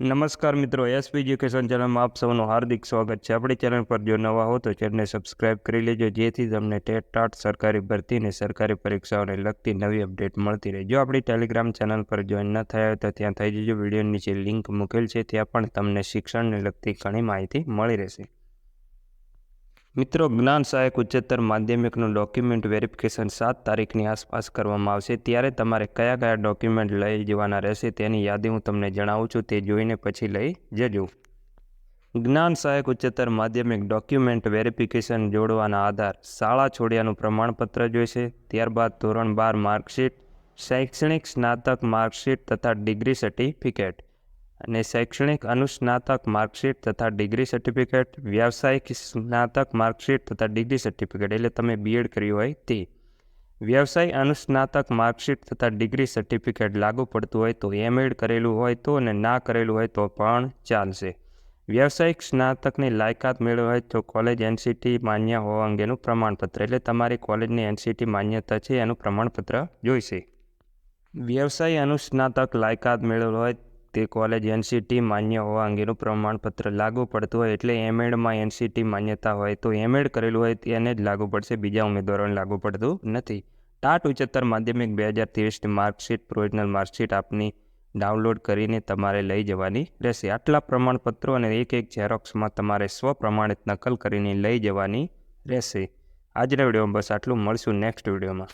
નમસ્કાર મિત્રો SP education ચેનલમાં આપ સૌનું હાર્દિક સ્વાગત છે. આપણી ચેનલ પર જો નવા હો તો ચેનલને સબસ્ક્રાઇબ કરી લેજો, જેથી તમને ટેટ ટાટ સરકારી ભરતી અને સરકારી પરીક્ષાઓને લગતી નવી અપડેટ મળતી રહે. જો આપણી ટેલિગ્રામ ચેનલ પર જોઈન ન થયા હોય તો ત્યાં થઈ જજો. વીડિયો નીચે લિંક મૂકેલ છે, ત્યાં પણ તમને શિક્ષણને લગતી ઘણી માહિતી મળી રહેશે. મિત્રો, જ્ઞાન સહાયક ઉચ્ચતર માધ્યમિકનું ડોક્યુમેન્ટ વેરિફિકેશન સાત તારીખની આસપાસ કરવામાં આવશે. ત્યારે તમારે કયા કયા ડોક્યુમેન્ટ લઈ જવાના રહેશે તેની યાદી હું તમને જણાવું છું. તે જોઈને પછી લઈ જજો. જ્ઞાન સહાયક ઉચ્ચતર માધ્યમિક ડોક્યુમેન્ટ વેરિફિકેશન જોડવાના આધાર શાળા છોડ્યાનું પ્રમાણપત્ર જોઈશે. ત્યારબાદ ધોરણ બાર માર્કશીટ, શૈક્ષણિક સ્નાતક માર્કશીટ તથા ડિગ્રી સર્ટિફિકેટ. અને શૈક્ષણિક અનુસ્નાતક માર્કશીટ તથા ડિગ્રી સર્ટિફિકેટ, વ્યાવસાયિક સ્નાતક માર્કશીટ તથા ડિગ્રી સર્ટિફિકેટ એટલે તમે બીએડ કર્યું હોય તે. વ્યવસાય અનુસ્નાતક માર્કશીટ તથા ડિગ્રી સર્ટિફિકેટ લાગુ પડતું હોય તો એમએડ કરેલું હોય તો અને ના કરેલું હોય તો પણ ચાલશે. વ્યવસાયિક સ્નાતકની લાયકાત મેળવી હોય તો કોલેજ એનસીટી માન્ય હોવા અંગેનું પ્રમાણપત્ર એટલે તમારી કોલેજની એનસીટી માન્યતા છે એનું પ્રમાણપત્ર જોઈશે. વ્યવસાય અનુસ્નાતક લાયકાત મેળવેલ હોય તે કોલેજ એનસીટી માન્ય હોવા અંગેનું પ્રમાણપત્ર લાગુ પડતું હોય એટલે એમએડમાં એનસીટી માન્યતા હોય તો એમએડ કરેલું હોય તેને જ લાગુ પડશે. બીજા ઉમેદવારોને લાગુ પડતું નથી. ટાટ ઉચ્ચતર માધ્યમિક બે હજાર ત્રેવીસની માર્કશીટ, પ્રોવિઝનલ માર્કશીટ આપની ડાઉનલોડ કરીને તમારે લઈ જવાની રહેશે. આટલા પ્રમાણપત્રો અને એક એક ઝેરોક્સમાં તમારે સ્વપ્રમાણિત નકલ કરીને લઈ જવાની રહેશે. આજના વિડીયોમાં બસ આટલું. મળશું નેક્સ્ટ વિડીયોમાં.